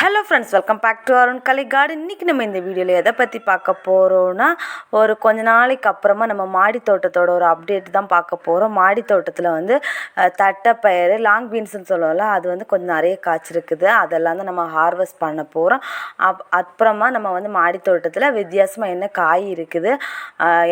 Hello friends welcome back to Arun Kalai Garden இன்றைக்கி நம்ம இந்த வீடியோவில் எதை பற்றி பார்க்க போகிறோன்னா ஒரு கொஞ்ச நாளைக்கு அப்புறமா நம்ம மாடி தோட்டத்தோட ஒரு அப்டேட் தான் பார்க்க போகிறோம் மாடி தோட்டத்தில் வந்து தட்டைப்பயிறு லாங் பீன்ஸ்னு சொல்லுவோம்ல அது வந்து கொஞ்சம் நிறைய காய்ச்சிருக்குது. அதெல்லாம் தான் நம்ம ஹார்வெஸ்ட் பண்ண போகிறோம் அப் அப்புறமா நம்ம வந்து மாடி தோட்டத்தில் வித்தியாசமாக என்ன காய் இருக்குது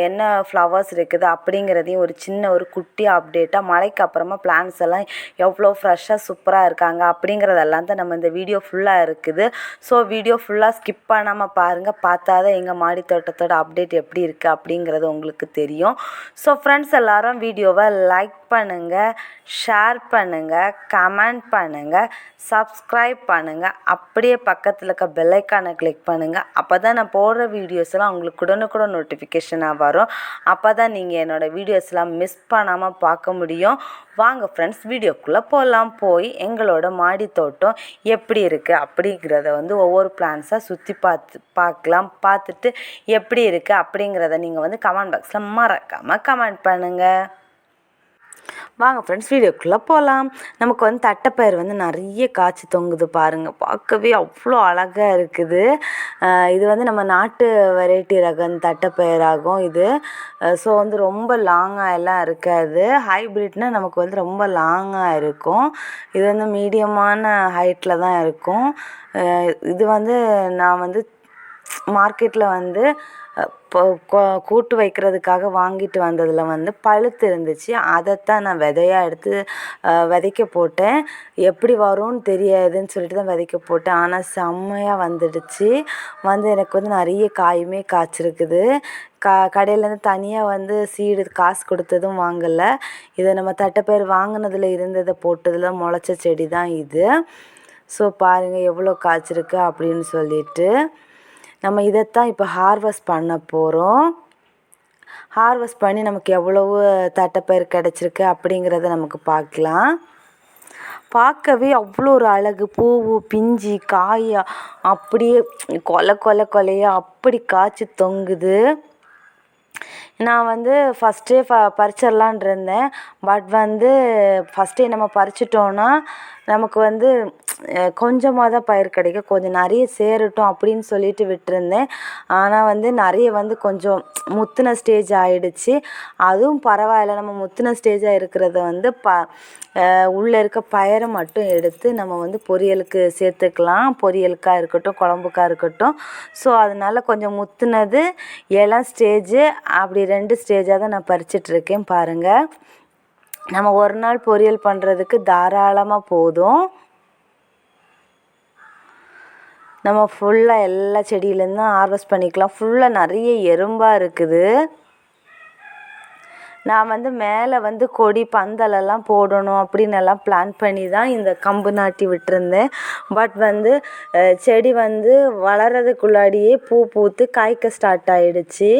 என்ன ஃப்ளவர்ஸ் இருக்குது அப்படிங்கிறதையும் ஒரு சின்ன ஒரு குட்டி அப்டேட்டாக மழைக்கு அப்புறமா பிளான்ஸ் எல்லாம் எவ்வளோ ஃப்ரெஷ்ஷாக சூப்பராக இருக்காங்க அப்படிங்கிறதெல்லாம் தான் நம்ம இந்த வீடியோ ஃபுல்லாக இருக்குது இருக்குது. ஸோ வீடியோ ஃபுல்லாக ஸ்கிப் பண்ணாமல் பாருங்கள் பார்த்தா தான் எங்கள் மாடி தோட்டத்தோட அப்டேட் எப்படி இருக்குது அப்படிங்கிறது உங்களுக்கு தெரியும். ஸோ ஃப்ரெண்ட்ஸ் எல்லாரும் வீடியோவை லைக் பண்ணுங்கள் ஷேர் பண்ணுங்கள் கமெண்ட் பண்ணுங்கள் சப்ஸ்கிரைப் பண்ணுங்கள் அப்படியே பக்கத்தில் இருக்க பெல்லைக்கானை கிளிக் பண்ணுங்கள் அப்போ தான் நான் போடுற வீடியோஸ்லாம் உங்களுக்கு உடனுக்குடன் நோட்டிஃபிகேஷனாக வரும். அப்போ தான் நீங்கள் என்னோடய வீடியோஸ்லாம் மிஸ் பண்ணாமல் பார்க்க முடியும். வாங்க ஃப்ரெண்ட்ஸ் வீடியோக்குள்ளே போகலாம் போய் எங்களோட மாடி தோட்டம் எப்படி இருக்குது அப்படி அப்படிங்கிறத வந்து ஒவ்வொரு பிளான்ஸாக சுற்றி பார்த்து பார்க்கலாம் பார்த்துட்டு எப்படி இருக்குது அப்படிங்கிறத நீங்கள் வந்து கமெண்ட் பாக்ஸில் மறக்காமல் கமெண்ட் பண்ணுங்கள் வாங்க ஃப்ரெண்ட்ஸ் வீடியோக்குள்ளே போகலாம் நமக்கு வந்து தட்டைப்பயிர் வந்து நிறைய காய்ச்சி தொங்குது பாருங்கள் பார்க்கவே அவ்வளோ அழகாக இருக்குது. இது வந்து நம்ம நாட்டு வெரைட்டி ரகம் தட்டைப்பயிராகும் இது. ஸோ வந்து ரொம்ப லாங்காக எல்லாம் இருக்காது. ஹைப்ரிட்னால் நமக்கு வந்து ரொம்ப லாங்காக இருக்கும். இது வந்து மீடியமான ஹைட்டில் தான் இருக்கும். இது வந்து நான் வந்து மார்க்கெட்டில் வந்து இப்போ கொ- கூட்டு வைக்கிறதுக்காக வாங்கிட்டு வந்ததில் வந்து பழுத்து இருந்துச்சு. அதைத்தான் நான் விதையா எடுத்து விதைக்க போட்டேன். எப்படி வரும்னு தெரியாதுன்னு சொல்லிட்டு தான் விதைக்க போட்டேன். ஆனால் செம்மையாக வந்துடுச்சு. வந்து எனக்கு வந்து நிறைய காயுமே காய்ச்சிருக்குது. க கடையிலேருந்து தனியாக வந்து சீடு காசு கொடுத்ததும் வாங்கலை. இதை நம்ம தட்டைப்பயிர் வாங்கினதில் இருந்ததை போட்டதில் முளைச்ச செடி தான் இது. ஸோ பாருங்கள் எவ்வளோ காய்ச்சிருக்கு அப்படின்னு சொல்லிட்டு. நம்ம இதைத்தான் இப்போ ஹார்வெஸ்ட் பண்ண போகிறோம் ஹார்வெஸ்ட் பண்ணி நமக்கு எவ்வளவு தட்டைப்பயிர் கிடச்சிருக்கு அப்படிங்கிறத நமக்கு பார்க்கலாம். பார்க்கவே அவ்வளோ ஒரு அழகு. பூவு பிஞ்சு காய் அப்படியே கொலை கொலை கொலையாக அப்படி காய்ச்சி தொங்குது. நான் வந்து ஃபஸ்ட்டே ஃப பறிச்சிடலான் இருந்தேன். பட் வந்து ஃபஸ்ட்டே நம்ம பறிச்சிட்டோன்னா நமக்கு வந்து கொஞ்சமாக தான் பயிர் கிடைக்கும். கொஞ்சம் நிறைய சேரட்டும் அப்படின்னு சொல்லிட்டு விட்டுருந்தேன். ஆனால் வந்து நிறைய வந்து கொஞ்சம் முத்தின ஸ்டேஜ் ஆயிடுச்சு. அதுவும் பரவாயில்ல. நம்ம முத்தின ஸ்டேஜாக இருக்கிறத வந்து ப உள்ளே இருக்க பயிரை மட்டும் எடுத்து நம்ம வந்து பொரியலுக்கு சேர்த்துக்கலாம். பொரியலுக்காக இருக்கட்டும் குழம்புக்காக இருக்கட்டும். ஸோ அதனால கொஞ்சம் முத்துனது எல்லாம் ஸ்டேஜு அப்படி ரெண்டு ஸ்டேஜாக தான் நான் பறிச்சிட்ருக்கேன் பாருங்கள் நம்ம ஒரு நாள் பொரியல் பண்ணுறதுக்கு தாராளமாக போதும். நம்ம ஃபுல்லாக எல்லா செடியிலேருந்தும் ஹார்வெஸ்ட் பண்ணிக்கலாம். ஃபுல்லாக நிறைய எறும்பாக இருக்குது. நான் வந்து மேலே வந்து கொடி பந்தலெல்லாம் போடணும் அப்படின்னு எல்லாம் பிளான் பண்ணி தான் இந்த கம்பு நாட்டி விட்டுருந்தேன். பட் வந்து செடி வந்து வளர்றதுக்குள்ளாடியே பூ பூத்து காய்க்க ஸ்டார்ட் ஆகிடுச்சி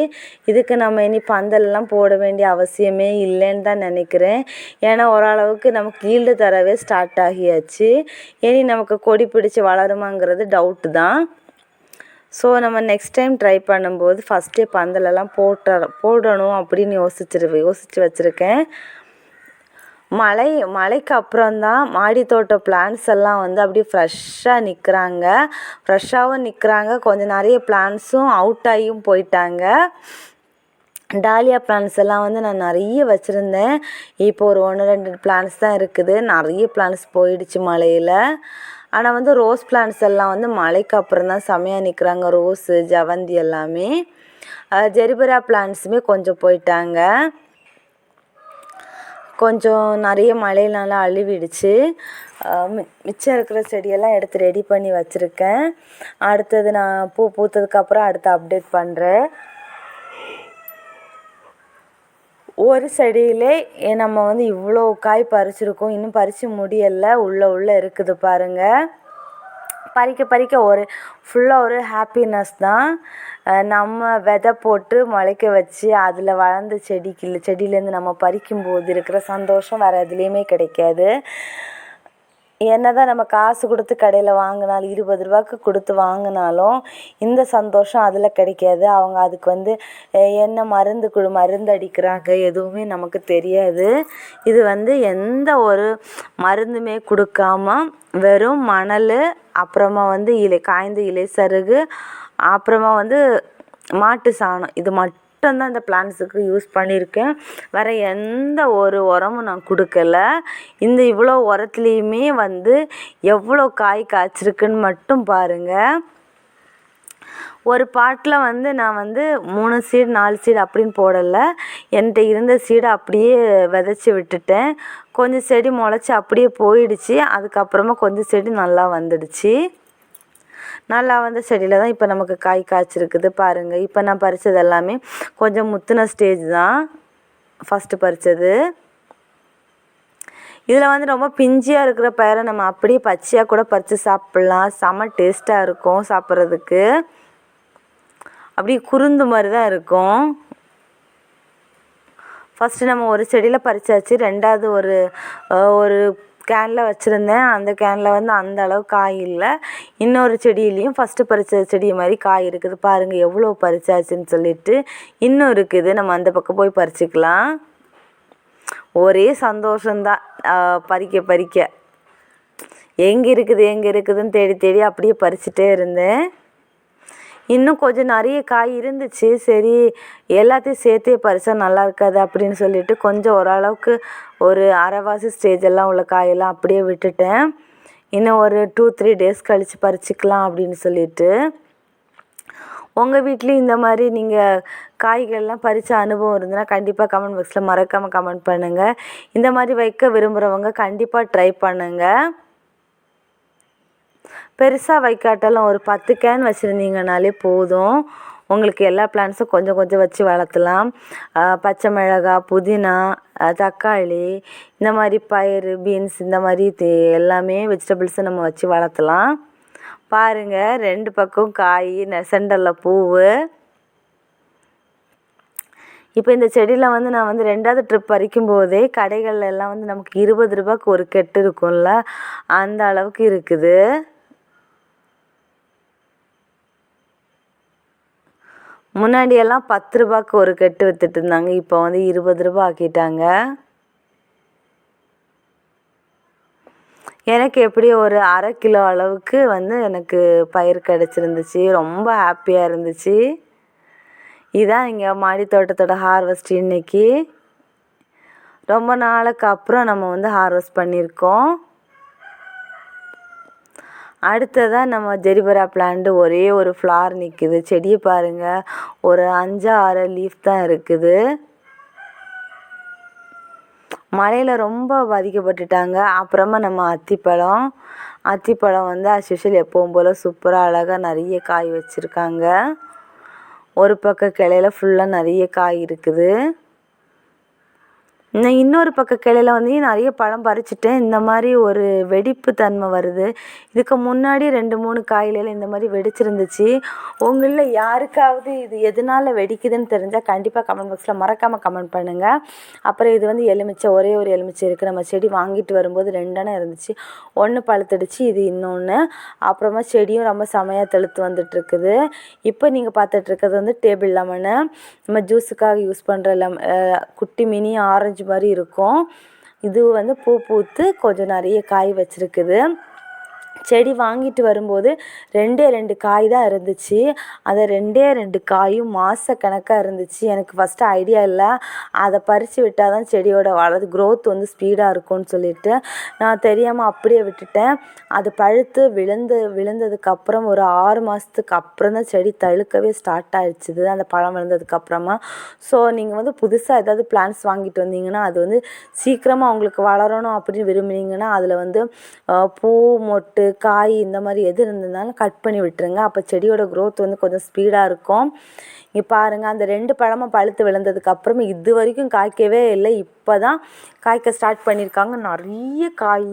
இதுக்கு நம்ம இனி பந்தலெல்லாம் போட வேண்டிய அவசியமே இல்லைன்னு தான் நினைக்கிறேன். ஏன்னா ஓரளவுக்கு நமக்கு ஈல்டு தரவே ஸ்டார்ட் ஆகியாச்சு. இனி நமக்கு கொடி பிடிச்சி வளருமாங்கிறது டவுட்டு தான். ஸோ நம்ம நெக்ஸ்ட் டைம் ட்ரை பண்ணும்போது ஃபஸ்ட்டே பந்தலெல்லாம் போட்ட போடணும் அப்படின்னு யோசிச்சிரு யோசித்து வச்சுருக்கேன். மழை மழைக்கு அப்புறம்தான் மாடி தோட்ட பிளான்ஸ் எல்லாம் வந்து அப்படியே ஃப்ரெஷ்ஷாக நிற்கிறாங்க ஃப்ரெஷ்ஷாகவும் நிற்கிறாங்க கொஞ்சம் நிறைய பிளான்ஸும் அவுட் ஆகியும் போயிட்டாங்க. டாலியா பிளான்ஸ் எல்லாம் வந்து நான் நிறைய வச்சுருந்தேன். இப்போ ஒரு ஒன்று ரெண்டு பிளான்ஸ் தான் இருக்குது. நிறைய பிளான்ஸ் போயிடுச்சு மழையில் ஆனால் வந்து ரோஸ் பிளான்ஸ் எல்லாம் வந்து மழைக்கு அப்புறம் தான் செமையாக நிற்கிறாங்க ரோஸு ஜவந்தி எல்லாமே. ஜெரிபரா பிளான்ஸுமே கொஞ்சம் போயிட்டாங்க. கொஞ்சம் நிறைய மழையினால அழுவிடுச்சு. மி- மிச்சம் இருக்கிற செடியெல்லாம் எடுத்து ரெடி பண்ணி வச்சுருக்கேன். அடுத்தது நான் பூ பூத்ததுக்கப்புறம் அடுத்து அப்டேட் பண்ணுறேன் ஒரு செடியிலே நம்ம வந்து இவ்வளோ காய் பறிச்சிருக்கோம். இன்னும் பறித்து முடியலை. உள்ளே உள்ளே இருக்குது பாருங்கள் பறிக்க பறிக்க ஒரு ஃபுல்லாக ஒரு ஹாப்பினஸ் தான். நம்ம விதை போட்டு முளைக்க வச்சு அதில் வளர்ந்த செடிக்கு செடியிலேருந்து நம்ம பறிக்கும்போது இருக்கிற சந்தோஷம் வேறு எதுலேயுமே கிடைக்காது. என்ன தான் நம்ம காசு கொடுத்து கடையில் வாங்கினாலும் இருபது ரூபாய்க்கு கொடுத்து வாங்கினாலும் இந்த சந்தோஷம் அதில் கிடைக்காது. அவங்க அதுக்கு வந்து என்ன மருந்து குழு மருந்து அடிக்கிறாங்க? எதுவுமே நமக்கு தெரியாது. இது வந்து எந்த ஒரு மருந்துமே கொடுக்காம வெறும் மணல் அப்புறமா வந்து இலை காய்ந்த இலை சருகு அப்புறமா வந்து மாட்டு சாணம். இது மட்டும் மட்டும்தான் இந்த பிளான்ட்ஸுக்கு யூஸ் பண்ணியிருக்கேன். வேறு எந்த ஒரு உரமும் நான் கொடுக்கல. இந்த இவ்வளோ உரத்துலையுமே வந்து எவ்வளோ காய் காய்ச்சிருக்குன்னு மட்டும் பாருங்கள் ஒரு பாட்டில் வந்து நான் வந்து மூணு சீடு நாலு சீடு அப்படின்னு போடலை. என்கிட்ட இருந்த சீடை அப்படியே விதைச்சி விட்டுட்டேன். கொஞ்சம் செடி முளைச்சி அப்படியே போயிடுச்சு. அதுக்கப்புறமா கொஞ்சம் செடி நல்லா வந்துடுச்சு. நல்லா வந்த செடியில் தான் இப்போ நமக்கு காய் காய்ச்சிருக்குது பாருங்கள் இப்போ நான் பறித்தது எல்லாமே கொஞ்சம் முத்தின ஸ்டேஜ் தான். ஃபஸ்ட்டு பறித்தது இதில் வந்து ரொம்ப பிஞ்சியாக இருக்கிற பயிரை நம்ம அப்படியே பச்சையாக கூட பறித்து சாப்பிட்லாம். செம டேஸ்ட்டாக இருக்கும் சாப்பிட்றதுக்கு. அப்படியே குருந்து மாதிரி தான் இருக்கும். ஃபஸ்ட்டு நம்ம ஒரு செடியில் பறிச்சாச்சு. ரெண்டாவது ஒரு ஒரு கேனில் வச்சுருந்தேன். அந்த கேனில் வந்து அந்த அளவு காய் இல்லை. இன்னொரு செடியிலையும் ஃபஸ்ட்டு பறித்த செடி மாதிரி காய் இருக்குது. பாருங்கள் எவ்வளோ பறிச்சாச்சுன்னு சொல்லிட்டு இன்னும் இருக்குது. நம்ம அந்த பக்கம் போய் பறிச்சுக்கலாம். ஒரே சந்தோஷந்தான் பறிக்க பறிக்க. எங்கே இருக்குது எங்கே இருக்குதுன்னு தேடி தேடி அப்படியே பறிச்சுட்டே இருந்தேன். இன்னும் கொஞ்சம் நிறைய காய் இருந்துச்சு. சரி எல்லாத்தையும் சேர்த்தே பறித்தா நல்லா இருக்காது அப்படின்னு சொல்லிட்டு கொஞ்சம் ஓரளவுக்கு ஒரு அரைவாசி ஸ்டேஜ் எல்லாம் உள்ள காயெல்லாம் அப்படியே விட்டுட்டேன். இன்னும் ஒரு டூ த்ரீ டேஸ் கழித்து பறிச்சிக்கலாம் அப்படின்னு சொல்லிட்டு. உங்கள் வீட்லேயும் இந்த மாதிரி நீங்கள் காய்கள்லாம் பறித்த அனுபவம் இருந்ததுன்னா கண்டிப்பாக கமெண்ட் பாக்ஸில் மறக்காமல் கமெண்ட் பண்ணுங்கள் இந்த மாதிரி வைக்க விரும்புகிறவங்க கண்டிப்பாக ட்ரை பண்ணுங்கள் பெருசாக வைக்காட்டாலும் ஒரு பத்து கேன் வச்சுருந்தீங்கனாலே போதும். உங்களுக்கு எல்லா பிளான்ட்ஸும் கொஞ்சம் கொஞ்சம் வச்சு வளர்த்தலாம். பச்சை மிளகா புதினா தக்காளி இந்த மாதிரி பயிறு பீன்ஸ் இந்த மாதிரி எல்லாமே வெஜிடபிள்ஸை நம்ம வச்சு வளர்த்தலாம். பாருங்கள் ரெண்டு பக்கம் காய் செண்டலில் பூவு. இப்போ இந்த செடியில் வந்து நான் வந்து ரெண்டாவது ட்ரிப் பறிக்கும் போதே கடைகள்ல எல்லாம் வந்து நமக்கு இருபது ரூபாய்க்கு ஒரு கெட்டு இருக்கும்ல அந்த அளவுக்கு இருக்குது. முன்னாடியெல்லாம் பத்து ரூபாய்க்கு ஒரு கட்டு விற்றுட்டு இருந்தாங்க இப்போ வந்து இருபது ரூபா ஆக்கிட்டாங்க. எனக்கு எப்படி ஒரு அரை கிலோ அளவுக்கு வந்து எனக்கு பயிர் கிடச்சிருந்துச்சி ரொம்ப ஹாப்பியாக இருந்துச்சு. இதான் இங்கே மாடி தோட்டத்தோட ஹார்வெஸ்ட் இன்றைக்கி ரொம்ப நாளுக்கு அப்புறம் நம்ம வந்து ஹார்வெஸ்ட் பண்ணியிருக்கோம். அடுத்ததாக நம்ம ஜெரிபரா பிளான்ட்டு ஒரே ஒரு ஃப்ளார் நிற்குது செடியை பாருங்கள் ஒரு அஞ்சு ஆறு லீஃப் தான் இருக்குது. மழையில் ரொம்ப பாதிக்கப்பட்டுட்டாங்க. அப்புறமா நம்ம அத்திப்பழம். அத்திப்பழம் வந்து அஸ்யூஷுவல் எப்பவும் போல் சூப்பராக அழகாக நிறைய காய் வச்சுருக்காங்க. ஒரு பக்கம் கிளையில ஃபுல்லாக நிறைய காய் இருக்குது. நான் இன்னொரு பக்க கிளையில வந்து நிறைய பழம் பறிச்சிட்டேன். இந்த மாதிரி ஒரு வெடிப்பு தன்மை வருது. இதுக்கு முன்னாடி ரெண்டு மூணு காயிலையில் இந்த மாதிரி வெடிச்சிருந்துச்சு. உங்களில் யாருக்காவது இது எதனால் வெடிக்குதுன்னு தெரிஞ்சால் கண்டிப்பாக கமெண்ட் பாக்ஸில் மறக்காமல் கமெண்ட் பண்ணுங்கள் அப்புறம் இது வந்து எலுமிச்சை ஒரே ஒரு எலுமிச்சை இருக்குது நம்ம செடி வாங்கிட்டு வரும்போது ரெண்டெண்ணம் இருந்துச்சு. ஒன்று பழுத்துடுச்சு இது இன்னொன்று அப்புறமா செடியும் ரொம்ப செமையாக தெளுத்து வந்துட்டுருக்குது. இப்போ நீங்கள் பார்த்துட்ருக்கிறது வந்து டேபிள் லெமனு நம்ம ஜூஸுக்காக யூஸ் பண்ணுற லெம குட்டி மினி ஆரஞ்சு ஆரஞ்சு மாதிரி இருக்கும். இது வந்து பூ பூத்து கொஞ்சம் நிறைய காய் வச்சுருக்குது. செடி வாங்கிட்டு வரும்போது ரெண்டே ரெண்டு காய் தான் இருந்துச்சு. அந்த ரெண்டே ரெண்டு காயும் மாதக்கணக்காக இருந்துச்சு. எனக்கு ஃபஸ்ட்டு ஐடியா இல்லை. அதை பறித்து விட்டால் தான் செடியோட வளர் க்ரோத் வந்து ஸ்பீடாக இருக்கும்னு சொல்லிட்டு நான் தெரியாமல் அப்படியே விட்டுட்டேன். அது பழுத்து விழுந்து விழுந்ததுக்கப்புறம் ஒரு ஆறு மாதத்துக்கு அப்புறம் தான் செடி தழுக்கவே ஸ்டார்ட் ஆகிடுச்சிது அந்த பழம் விழுந்ததுக்கப்புறமா ஸோ நீங்கள் வந்து புதுசாக ஏதாவது பிளான்ஸ் வாங்கிட்டு வந்தீங்கன்னா அது வந்து சீக்கிரமாக உங்களுக்கு வளரணும் அப்படின்னு விரும்புனீங்கன்னா அதில் வந்து பூ மொட்டு காய் இந்த மாதிரி எது இருந்ததுனாலும் கட் பண்ணி விட்டுருங்க. அப்போ செடியோட க்ரோத் வந்து கொஞ்சம் ஸ்பீடாக இருக்கும். இங்கே பாருங்கள் அந்த ரெண்டு பழமும் பழுத்து விழுந்ததுக்கப்புறம் இது வரைக்கும் காய்க்கவே இல்லை. இப்போ தான் காய்க்க ஸ்டார்ட் பண்ணியிருக்காங்க நிறைய காய்.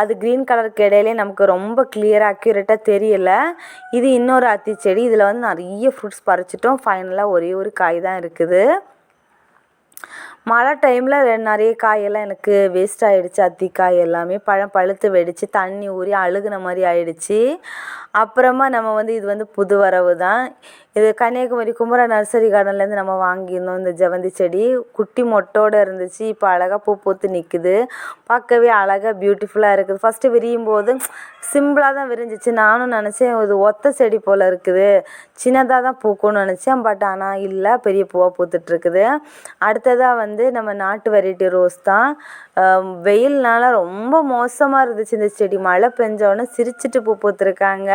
அது க்ரீன் கலருக்கு இடையிலே நமக்கு ரொம்ப கிளியராக அக்யூரேட்டாக தெரியல. இது இன்னொரு அத்தி செடி இதில் வந்து நிறைய ஃப்ரூட்ஸ் பறிச்சிட்டோம். ஃபைனலாக ஒரே ஒரு காய் தான் இருக்குது. மழை டைமில் நிறைய காயெல்லாம் எனக்கு வேஸ்ட் ஆகிடுச்சி அத்திக்காய் எல்லாமே பழம் பழுத்து வெடித்து தண்ணி ஊறி அழுகுன மாதிரி ஆயிடுச்சு. அப்புறமா நம்ம வந்து இது வந்து புது வரவு தான். இது கன்னியாகுமரி குமரா நர்சரி கார்டன்லேருந்து நம்ம வாங்கியிருந்தோம் இந்த ஜெவந்தி செடி. குட்டி மொட்டோடு இருந்துச்சு. இப்போ அழகாக பூ பூத்து நிற்குது பார்க்கவே அழகாக பியூட்டிஃபுல்லாக இருக்குது. ஃபஸ்ட்டு விரியும் போது சிம்பிளாக தான் விரிஞ்சிச்சு. நானும் நினச்சேன் இது ஒத்த செடி போல் இருக்குது. சின்னதாக தான் பூக்கும்னு நினச்சேன். பட் ஆனால் இல்லை பெரிய பூவாக பூத்துட்ருக்குது அடுத்ததாக வந்து நம்ம நாட்டு வெரைட்டி ரோஸ் தான். வெயில்னால ரொம்ப மோசமாக இருந்துச்சு இந்த செடி. மழை பெஞ்சோடனே சிரிச்சிட்டு பூ பூத்துருக்காங்க.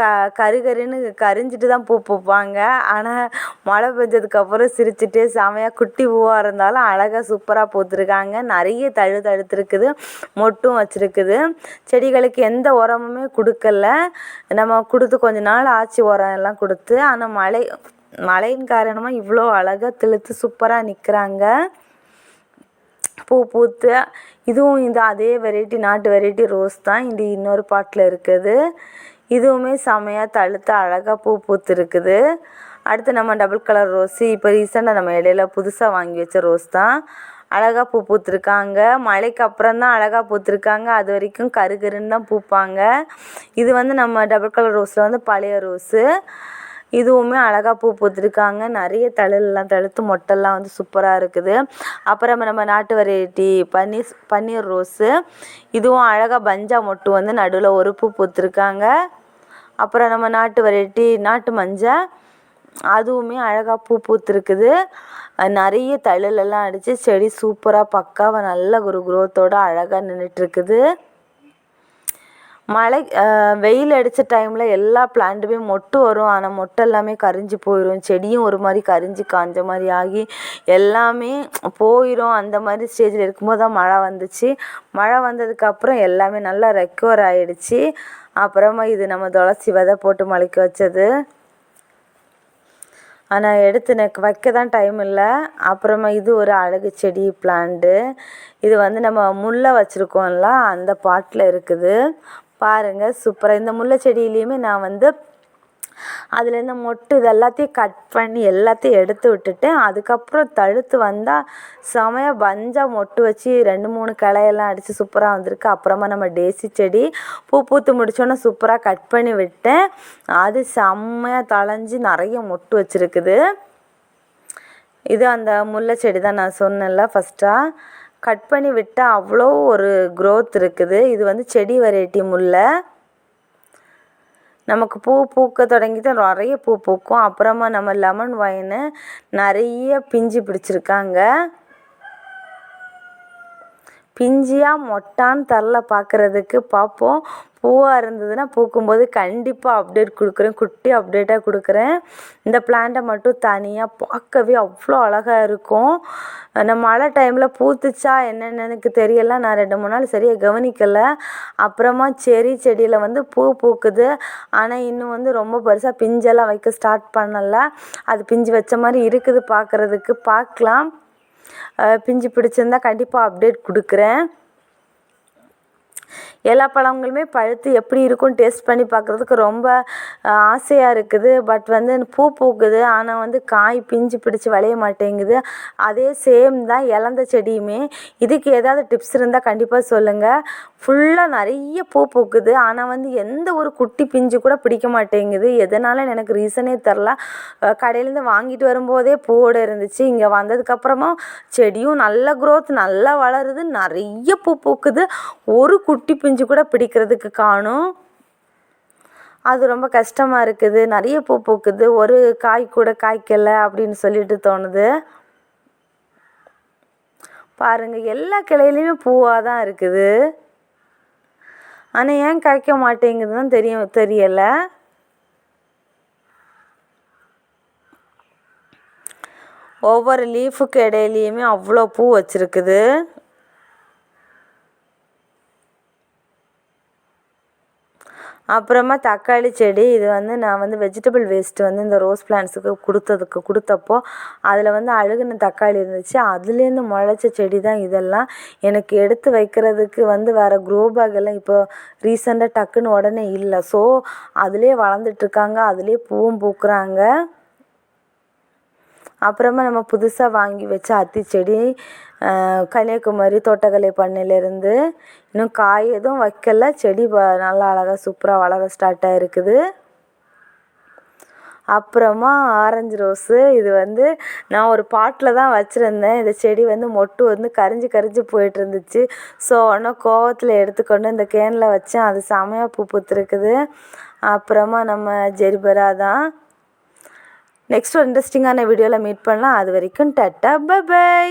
க கரு கருன்னு கரிஞ்சிட்டு தான் பூ பூ பூப்பாங்க ஆனால் மழை பெஞ்சதுக்கப்புறம் சிரிச்சிட்டே செமையாக குட்டி பூவாக இருந்தாலும் அழகாக சூப்பராக பூத்துருக்காங்க. நிறைய தழு தழுத்துருக்குது மொட்டும் வச்சுருக்குது. செடிகளுக்கு எந்த உரமுமே கொடுக்கல. நம்ம கொடுத்து கொஞ்ச நாள் ஆச்சு உரம் எல்லாம் கொடுத்து. ஆனால் மழை மழையின் காரணமாக இவ்வளோ அழகாக தெளித்து சூப்பராக நிற்கிறாங்க பூ பூத்து இதுவும் இந்த அதே வெரைட்டி நாட்டு வெரைட்டி ரோஸ் தான். இது இன்னொரு பாட்டில் இருக்குது. இதுவுமே செமையாக தழுத்து அழகாக பூ பூத்துருக்குது. அடுத்து நம்ம டபுள் கலர் ரோஸு இப்போ ரீசெண்டாக நம்ம இடையில புதுசாக வாங்கி வச்ச ரோஸ் தான். அழகாக பூ பூத்துருக்காங்க. மழைக்கு அப்புறம் தான் அழகாக பூத்துருக்காங்க. அது வரைக்கும் கருகருன்னு தான் பூப்பாங்க. இது வந்து நம்ம டபுள் கலர் ரோஸில் வந்து பழைய ரோஸு இதுவுமே அழகாக பூ பூத்துருக்காங்க. நிறைய தளிர்லாம் தழுத்து மொட்டெல்லாம் வந்து சூப்பராக இருக்குது. அப்புறம் நம்ம நாட்டு வெரைட்டி பன்னீர் பன்னீர் ரோஸு. இதுவும் அழகாக பஞ்சா மொட்டு வந்து நடுவில் ஒரு பூ பூத்துருக்காங்க. அப்புறம் நம்ம நாட்டு வெரைட்டி நாட்டு மஞ்சள் அதுவுமே அழகாக பூ பூத்துருக்குது. நிறைய தழலெல்லாம் அடித்து செடி சூப்பராக பக்காவாக நல்ல ஒரு குரோத்தோடு அழகாக நின்றுட்டுருக்குது மழை வெயில் அடித்த டைமில் எல்லா பிளான்ட்டுமே மொட்டு வரும். ஆனால் மொட்டு எல்லாமே கரிஞ்சு போயிடும் செடியும் ஒரு மாதிரி கரிஞ்சு காஞ்ச மாதிரி ஆகி எல்லாமே போயிடும் அந்த மாதிரி ஸ்டேஜில் இருக்கும்போது தான் மழை வந்துச்சு. மழை வந்ததுக்கப்புறம் எல்லாமே நல்லா ரெக்கவர் ஆகிடுச்சி அப்புறமா இது நம்ம துளசி விதை போட்டு முளைக்க வச்சது. ஆனால் எடுத்து எனக்கு வைக்க தான் டைம் இல்லை. அப்புறமா இது ஒரு அழகு செடி பிளான்ட்டு இது வந்து நம்ம முல்லை வச்சுருக்கோம்ல அந்த பாட்டில் இருக்குது. பாருங்கள் சூப்பராக இந்த முல்லை செடியிலையுமே நான் வந்து அதுலேருந்து மொட்டு இது எல்லாத்தையும் கட் பண்ணி எல்லாத்தையும் எடுத்து விட்டுட்டேன். அதுக்கப்புறம் தழுத்து வந்தால் செமையாக பஞ்சாக மொட்டு வச்சு ரெண்டு மூணு கிளையெல்லாம் அடித்து சூப்பராக வந்திருக்கு. அப்புறமா நம்ம டேசி செடி பூ பூத்து முடித்தோன்னே சூப்பராக கட் பண்ணி விட்டேன். அது செம்மையாக தளைஞ்சி நிறைய மொட்டு வச்சுருக்குது. இது அந்த முல்லை செடி தான் நான் சொன்னேன்ல ஃபஸ்ட்டாக கட் பண்ணி விட்டால் அவ்வளோ ஒரு க்ரோத் இருக்குது. இது வந்து செடி வெரைட்டி முல்லை. நமக்கு பூ பூக்க தொடங்கி தான் நிறைய பூ பூக்கும். அப்புறமா நம்ம லெமன் வயனு நிறைய பிஞ்சு பிடிச்சிருக்காங்க. பிஞ்சியாக மொட்டான்னு தரல பார்க்குறதுக்கு பார்ப்போம் பூவாக இருந்ததுன்னா பூக்கும்போது கண்டிப்பாக அப்டேட் கொடுக்குறேன். குட்டி அப்டேட்டாக கொடுக்குறேன். இந்த பிளான்ட்டை மட்டும் தனியாக பார்க்கவே அவ்வளோ அழகாக இருக்கும். நம்ம மழை டைமில் பூத்துச்சா என்னென்னு எனக்கு தெரியல. நான் ரெண்டு மூணு நாள் சரியாக கவனிக்கலை. அப்புறமா செரி செடியில் வந்து பூ பூக்குது. ஆனால் இன்னும் வந்து ரொம்ப பெருசாக பிஞ்செல்லாம் வைக்க ஸ்டார்ட் பண்ணலை. அது பிஞ்சு வச்ச மாதிரி இருக்குது பார்க்குறதுக்கு பார்க்கலாம். பிஞ்சு பிடிச்சிருந்தா கண்டிப்பாக அப்டேட் கொடுக்குறேன். எல்லா பழங்களுமே பழுத்து எப்படி இருக்கும்னு டேஸ்ட் பண்ணி பார்க்குறதுக்கு ரொம்ப ஆசையாக இருக்குது. பட் வந்து பூ பூக்குது. ஆனால் வந்து காய் பிஞ்சு பிடிச்சி விளைய மாட்டேங்குது. அதே சேம் தான் இலந்த செடியுமே. இதுக்கு ஏதாவது டிப்ஸ் இருந்தால் கண்டிப்பாக சொல்லுங்கள் ஃபுல்லாக நிறைய பூ பூக்குது. ஆனால் வந்து எந்த ஒரு குட்டி பிஞ்சு கூட பிடிக்க மாட்டேங்குது. எதனால எனக்கு ரீசனே தெரில. கடையிலேருந்து வாங்கிட்டு வரும்போதே பூவோடு இருந்துச்சு. இங்கே வந்ததுக்கப்புறமா செடியும் நல்ல க்ரோத் நல்லா வளருது. நிறைய பூ பூக்குது. ஒரு குட்டி குட்டி பிஞ்சு கூட பிடிக்கிறதுக்கு காணும். அது ரொம்ப கஷ்டமாக இருக்குது. நிறைய பூ பூக்குது. ஒரு காய் கூட காய்க்கலை அப்படின்னு சொல்லிட்டு தோணுது. பாருங்கள் எல்லா கிளையிலையுமே பூவாக தான் இருக்குது. ஆனால் ஏன் காய்க்க மாட்டேங்குதுன்னு தெரியும் தெரியலை. ஒவ்வொரு லீஃபுக்கு இடையிலையுமே அவ்வளோ பூ வச்சுருக்குது. அப்புறமா தக்காளி செடி இது வந்து நான் வந்து வெஜிடபிள் வேஸ்ட்டு வந்து இந்த ரோஸ் பிளான்ட்ஸுக்கு கொடுத்ததுக்கு கொடுத்தப்போ அதில் வந்து அழுகுன தக்காளி இருந்துச்சு. அதுலேருந்து முளைச்ச செடி தான் இதெல்லாம். எனக்கு எடுத்து வைக்கிறதுக்கு வந்து வேறு க்ரோ பேக் எல்லாம் இப்போ ரீசெண்டாக டக்குன்னு உடனே இல்லை. ஸோ அதிலே வளர்ந்துட்டுருக்காங்க அதிலே பூவும் பூக்குறாங்க. அப்புறமா நம்ம புதுசாக வாங்கி வச்ச அத்தி செடி கன்னியாகுமரி தோட்டக்கலை பண்ணையிலேருந்து இன்னும் காய் எதுவும் வைக்கல. செடி ப நல்லா அழகாக சூப்பராக வளர ஸ்டார்ட் ஆகிருக்குது அப்புறமா ஆரஞ்சு ரோஸு இது வந்து நான் ஒரு பாட்டில் தான் வச்சுருந்தேன். இந்த செடி வந்து மொட்டு வந்து கரிஞ்சு கரிஞ்சு போயிட்டு இருந்துச்சு ஸோ ஒன்றும் கோவத்தில் எடுத்துக்கொண்டு இந்த கேனில் வச்சேன். அது செமையாக பூ பூத்துருக்குது. அப்புறமா நம்ம ஜெரிபரா தான். நெக்ஸ்ட் ஒரு இன்ட்ரெஸ்டிங்கான வீடியோவில் மீட் பண்ணலாம். அது வரைக்கும் டட்டா பை